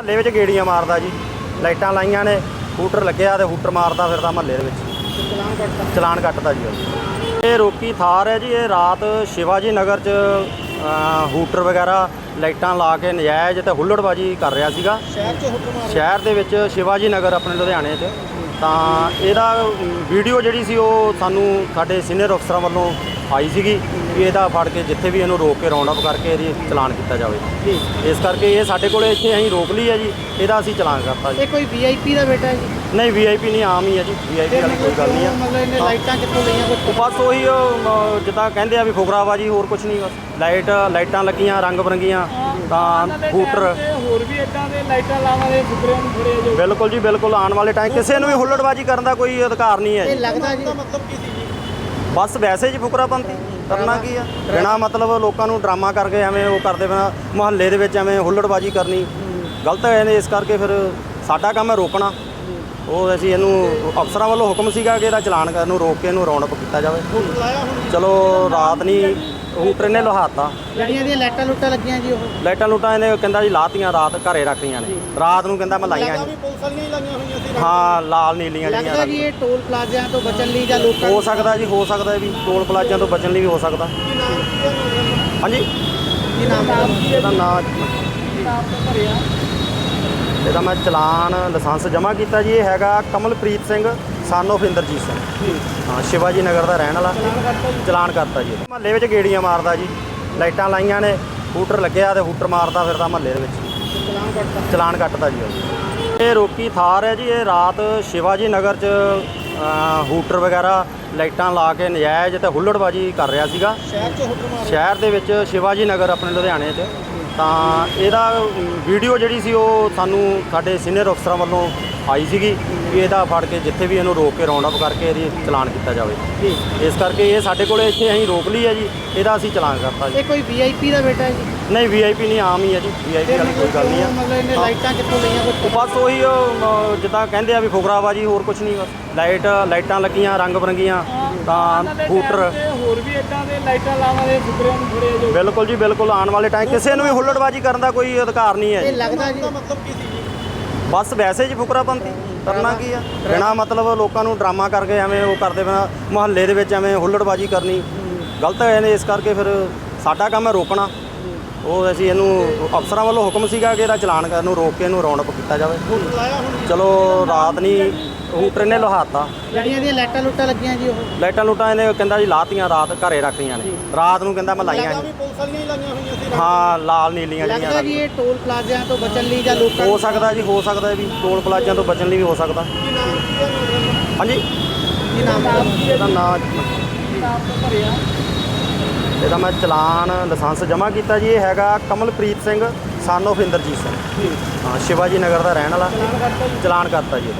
ਮਹੱਲੇ ਵਿੱਚ ਗੇੜੀਆਂ ਮਾਰਦਾ ਜੀ। ਲਾਈਟਾਂ ਲਾਈਆਂ ਨੇ ਹੂਟਰ ਲੱਗਿਆ ਤੇ ਹੂਟਰ ਮਾਰਦਾ ਫਿਰਦਾ ਮਹੱਲੇ ਦੇ ਵਿੱਚ। ਚਲਾਨ ਕੱਟਦਾ। ਚਲਾਨ ਕੱਟਦਾ ਜੀ ਉਹ। ਇਹ ਰੋਕੀ ਥਾਰ ਹੈ ਜੀ ਇਹ ਰਾਤ ਸ਼ਿਵਾਜੀ ਨਗਰ 'ਚ ਹੂਟਰ ਵਗੈਰਾ ਲਾਈਟਾਂ ਲਾ ਕੇ ਨਜਾਇਜ਼ ਤੇ ਹੁੱਲੜਬਾਜੀ ਕਰ ਰਿਹਾ ਸੀਗਾ। ਸ਼ਹਿਰ 'ਚ ਹੁਕਮ ਮਾਰ ਸ਼ਹਿਰ ਦੇ ਵਿੱਚ ਸ਼ਿਵਾਜੀ ਨਗਰ ਆਪਣੇ ਲੁਧਿਆਣੇ 'ਚ। ਤਾਂ ਇਹਦਾ ਵੀਡੀਓ ਜਿਹੜੀ ਸੀ ਉਹ ਸਾਨੂੰ ਸਾਡੇ ਸੀਨੀਅਰ ਅਫਸਰਾਂ ਵੱਲੋਂ ਆਈ ਸੀਗੀ ਵੀ ਇਹਦਾ ਫੜ ਕੇ ਜਿੱਥੇ ਵੀ ਇਹਨੂੰ ਰੋਕ ਕੇ ਰਾਉਂਡ ਅਪ ਕਰਕੇ ਇਹਦੀ ਚਲਾਨ ਕੀਤਾ ਜਾਵੇ। ਜੀ। ਇਸ ਕਰਕੇ ਇਹ ਸਾਡੇ ਕੋਲੇ ਇੱਥੇ ਅਸੀਂ ਰੋਕ ਲਈ ਹੈ ਜੀ ਇਹਦਾ ਅਸੀਂ ਚਲਾਨ ਕਰਤਾ ਜੀ। ਇਹ ਕੋਈ ਵੀਆਈਪੀ ਦਾ ਬੇਟਾ ਹੈ ਜੀ? ਨਹੀਂ ਵੀਆਈਪੀ ਨਹੀਂ ਆਮ ਹੀ ਹੈ ਜੀ। ਵੀਆਈਪੀ ਵਾਲੀ ਕੋਈ ਗੱਲ ਨਹੀਂ ਆ ਮਤਲਬ ਇਹਨੇ ਲਾਈਟਾਂ ਕਿੱਥੋਂ ਲਈਆਂ ਕੁਝ ਬਸ ਉਹੀ ਜਿੱਦਾਂ ਕਹਿੰਦੇ ਆ ਵੀ ਫੁਕਰਾਬਾਜੀ ਹੋਰ ਕੁਝ ਨਹੀਂ ਬਸ। ਲਾਈਟ ਲਾਈਟਾਂ ਲੱਗੀਆਂ ਰੰਗ ਬਰੰਗੀਆਂ ਤਾਂ ਹੂਟਰ। ਹੋਰ ਵੀ ਇਦਾਂ ਦੇ ਲਾਈਟਾਂ ਲਾਵਾਂ ਦੇ ਫੁਕਰਿਆਂ ਨੂੰ ਫੜਿਆ ਜੋ। ਬਿਲਕੁਲ ਜੀ ਬਿਲਕੁਲ ਆਉਣ ਵਾਲੇ ਟਾਈਮ ਕਿਸੇ ਨੂੰ ਵੀ ਹੁੱਲੜਬਾਜੀ ਕਰਨ ਦਾ ਕੋਈ ਅਧਿਕਾਰ ਨਹੀਂ ਹੈ ਇਹ ਜੀ ਲੱਗਦਾ ਜੀ। ਮਤਲਬ ਕੀ ਸੀ ਬਸ ਵੈਸੇ ਜੀ ਫੁਕਰਾਪੰਤੀ ਕਰਨਾ ਕੀ ਆ? ਬਿਨਾ ਮਤਲਬ ਲੋਕਾਂ ਨੂੰ ਡਰਾਮਾ ਕਰਕੇ ਐਵੇਂ ਉਹ ਕਰਦੇ ਬਿਨਾ ਮੁਹੱਲੇ ਦੇ ਵਿੱਚ ਐਵੇਂ ਹੁੱਲੜਬਾਜੀ ਕਰਨੀ। ਗਲਤ ਹੈ ਨੇ ਇਸ ਕਰਕੇ ਫਿਰ ਸਾਡਾ ਕੰਮ ਹੈ ਰੋਕਣਾ। ਉਹ ਅਸੀਂ ਇਹਨੂੰ ਅਫਸਰਾਂ ਵੱਲੋਂ ਹੁਕਮ ਸੀਗਾ ਕਿ ਇਹਦਾ ਚਲਾਨ ਕਰਨ ਨੂੰ ਰੋਕ ਕੇ ਇਹਨੂੰ ਰੌਂਡ ਕੀਤਾ ਜਾਵੇ। ਚਲੋ ਰਾਤ ਨਹੀਂ ਹੂਟਰ ਨੇ ਲਹਾਤਾ। ਜਿਹੜੀਆਂ ਦੀਆਂ ਲਾਈਟਾਂ ਲੁੱਟਾਂ ਲੱਗੀਆਂ ਜੀ ਉਹ? ਲਾਈਟਾਂ ਲੂਟਾਂ ਇਹਨੇ ਕਹਿੰਦਾ ਜੀ ਲਾਤੀਆਂ ਰਾਤ ਘਰੇ ਰੱਖੀਆਂ ਨੇ। ਰਾਤ ਨੂੰ ਕਹਿੰਦਾ ਮੈਂ ਲਾਈਆਂ ਸੀ ਪੁਲਿਸ ਵਾਲੀਆਂ ਹੀ ਲਾਈਆਂ ਹੋਈਆਂ ਸੀ। ਹਾਂ ਲਾਲ ਨੀਲੀਆਂ ਲੱਗਦਾ ਜਿਹੜੀਆਂ ਜੀ ਇਹ ਟੋਲ ਪਲਾਜ਼ਿਆਂ ਤੋਂ ਬਚਣ ਲਈ ਜਾਂ ਲੋਕਾਂ ਹੋ ਸਕਦਾ ਜੀ ਹੋ ਸਕਦਾ ਵੀ ਟੋਲ ਪਲਾਜ਼ਿਆਂ ਤੋਂ ਬਚਣ ਲਈ ਵੀ ਹੋ ਸਕਦਾ। ਹਾਂਜੀ? ਕੀ ਨਾਮ ਹੈ ਇਹਦਾ ਨਾਂ ਇਹਦਾ ਮੈਂ ਚਲਾਨ ਲਾਇਸੈਂਸ ਜਮ੍ਹਾਂ ਕੀਤਾ ਜੀ ਇਹ ਹੈਗਾ ਕਮਲਪ੍ਰੀਤ ਸਿੰਘ। ਸਨ of ਇੰਦਰਜੀਤ ਸਿੰਘ। ਹਾਂ ਸ਼ਿਵਾਜੀ ਨਗਰ ਦਾ ਰਹਿਣ ਵਾਲਾ। ਚਲਾਨ ਕਰਤਾ ਜੀ। ਮਹੱਲੇ ਵਿੱਚ ਗੇੜੀਆਂ ਮਾਰਦਾ ਜੀ। ਲਾਈਟਾਂ ਲਾਈਆਂ ਨੇ ਹੂਟਰ ਲੱਗਿਆ ਤੇ ਹੂਟਰ ਮਾਰਦਾ ਫਿਰਦਾ ਮਹੱਲੇ ਦੇ ਵਿੱਚ। ਚਲਾਨ ਕੱਟਦਾ ਚਲਾਨ ਕੱਟਦਾ ਜੀ। ਇਹ ਰੋਕੀ ਥਾਰ ਹੈ ਜੀ ਇਹ ਰਾਤ ਸ਼ਿਵਾਜੀ ਨਗਰ 'ਚ ਹੂਟਰ ਵਗੈਰਾ ਲਾਈਟਾਂ ਲਾ ਕੇ ਨਜਾਇਜ਼ ਤੇ ਹੁੱਲੜਬਾਜੀ ਕਰ ਰਿਹਾ ਸੀਗਾ। ਸ਼ਹਿਰ 'ਚ ਹੁਕਮ ਮਾਰ ਸ਼ਹਿਰ ਦੇ ਵਿੱਚ ਸ਼ਿਵਾਜੀ ਨਗਰ ਆਪਣੇ ਲੁਧਿਆਣੇ 'ਚ। ਤਾਂ ਇਹਦਾ ਵੀਡੀਓ ਜਿਹੜੀ ਸੀ ਉਹ ਸਾਨੂੰ ਸਾਡੇ ਸੀਨੀਅਰ ਅਫਸਰਾਂ ਵੱਲੋਂ ਆਈ ਸੀਗੀ ਵੀ ਇਹਦਾ ਫੜ ਕੇ ਜਿੱਥੇ ਵੀ ਇਹਨੂੰ ਰੋਕ ਕੇ ਰਾਉਂਡ ਅਪ ਕਰਕੇ ਇਹਦੀ ਚਲਾਨ ਕੀਤਾ ਜਾਵੇ। ਜੀ। ਇਸ ਕਰਕੇ ਇਹ ਸਾਡੇ ਕੋਲੇ ਇੱਥੇ ਅਸੀਂ ਰੋਕ ਲਈ ਹੈ ਜੀ ਇਹਦਾ ਅਸੀਂ ਚਲਾਨ ਕਰਤਾ ਜੀ। ਇਹ ਕੋਈ ਵੀਆਈਪੀ ਦਾ ਬੇਟਾ ਹੈ ਜੀ? ਨਹੀਂ ਵੀਆਈਪੀ ਨਹੀਂ ਆਮ ਹੀ ਹੈ ਜੀ ਵੀਆਈਪੀ ਵਾਲੀ ਕੋਈ ਗੱਲ ਨਹੀਂ ਆ ਮਤਲਬ ਇਹਨੇ ਲਾਈਟਾਂ ਕਿੱਥੋਂ ਲਈਆਂ ਕੁਝ ਬਸ ਉਹੀ ਜਿੱਦਾਂ ਕਹਿੰਦੇ ਆ ਵੀ ਫੁਕਰਾਬਾਜੀ ਹੋਰ ਕੁਝ ਨਹੀਂ ਬਸ। ਲਾਈਟ ਲਾਈਟਾਂ ਲੱਗੀਆਂ ਰੰਗ ਬਰੰਗੀਆਂ। ਤਾਂ ਹੂਟਰ। ਹੋਰ ਵੀ ਇਦਾਂ ਦੇ ਲਾਈਟਾਂ ਲਾਵਾਂ ਦੇ ਫੁਕਰਿਆਂ ਨੂੰ ਫੜਿਆ ਜੋ ਬਿਲਕੁਲ ਜੀ ਬਿਲਕੁਲ ਆਉਣ ਵਾਲੇ ਟਾਈਮ ਕਿਸੇ ਨੂੰ ਵੀ ਹੁੱਲੜਬਾਜੀ ਕਰਨ ਦਾ ਕੋਈ ਅਧਿਕਾਰ ਨਹੀਂ ਹੈ ਇਹ ਜੀ। ਲੱਗਦਾ ਜੀ। ਮਤਲਬ ਕੀ ਸੀ ਜੀ? ਬਸ ਵੈਸੇ ਜੀ ਫੁਕਰਾਪੰਤੀ ਕਰਨਾ ਕੀ ਆ? ਬਿਨਾ ਮਤਲਬ ਲੋਕਾਂ ਨੂੰ ਡਰਾਮਾ ਕਰਕੇ ਐਵੇਂ ਉਹ ਕਰਦੇ ਬਿਨਾ ਮੁਹੱਲੇ ਦੇ ਵਿੱਚ ਐਵੇਂ ਹੁੱਲੜਬਾਜੀ ਕਰਨੀ। ਗਲਤ ਹੈ ਨੇ ਇਸ ਕਰਕੇ ਫਿਰ ਸਾਡਾ ਕੰਮ ਹੈ ਰੋਕਣਾ। ਉਹ ਅਸੀਂ ਇਹਨੂੰ ਅਫਸਰਾਂ ਵੱਲੋਂ ਹੁਕਮ ਸੀਗਾ ਕਿ ਇਹਦਾ ਚਲਾਨ ਕਰਨ ਨੂੰ ਰੋਕ ਕੇ ਇਹਨੂੰ ਅਪ ਕੀਤਾ ਜਾਵੇ। ਚਲੋ ਰਾਤ ਨਹੀਂ ਹੂਟਰ ਨੇ ਲਹਾਤਾ। ਜਿਹੜੀਆਂ ਦੀਆਂ ਲਾਈਟਾਂ ਲੁੱਟਾਂ ਲੱਗੀਆਂ ਜੀ ਉਹ। ਲਾਈਟਾਂ ਲੂਟਾਂ ਇਹਨੇ ਕਹਿੰਦਾ ਜੀ ਲਾਤੀਆਂ ਰਾਤ ਘਰੇ ਰੱਖੀਆਂ ਨੇ। ਰਾਤ ਨੂੰ ਕਹਿੰਦਾ ਮੈਂ ਲਾਈਆਂ ਪੁਲਿਸ ਵਾਲੀਆਂ ਹੀ ਲਾਈਆਂ ਹੋਈਆਂ ਸੀ। ਹਾਂ ਲਾਲ ਨੀਲੀਆਂ ਲੱਗਦਾ ਜਿਹੜੀਆਂ ਜੀ ਇਹ ਟੋਲ ਪਲਾਜ਼ਿਆਂ ਤੋਂ ਬਚਣ ਲਈ ਜਾਂ ਲੋਕਾਂ ਹੋ ਸਕਦਾ ਜੀ ਹੋ ਸਕਦਾ ਵੀ। ਟੋਲ ਪਲਾਜ਼ਿਆਂ ਤੋਂ ਬਚਣ ਲਈ ਵੀ ਹੋ ਸਕਦਾ। ਹਾਂਜੀ? ਕੀ ਨਾਮ? ਹੈ ਇਹਦਾ ਨਾਂ ਇਹਦਾ ਮੈਂ ਚਲਾਨ ਲਾਇਸੈਂਸ ਜਮ੍ਹਾਂ ਕੀਤਾ ਜੀ ਇਹ ਹੈਗਾ ਕਮਲਪ੍ਰੀਤ ਸਿੰਘ ਸਨ of ਇੰਦਰਜੀਤ ਸਿੰਘ। ਹਾਂ ਸ਼ਿਵਾਜੀ ਨਗਰ ਦਾ ਰਹਿਣ ਵਾਲਾ। ਚਲਾਨ ਕਰਤਾ ਜੀ।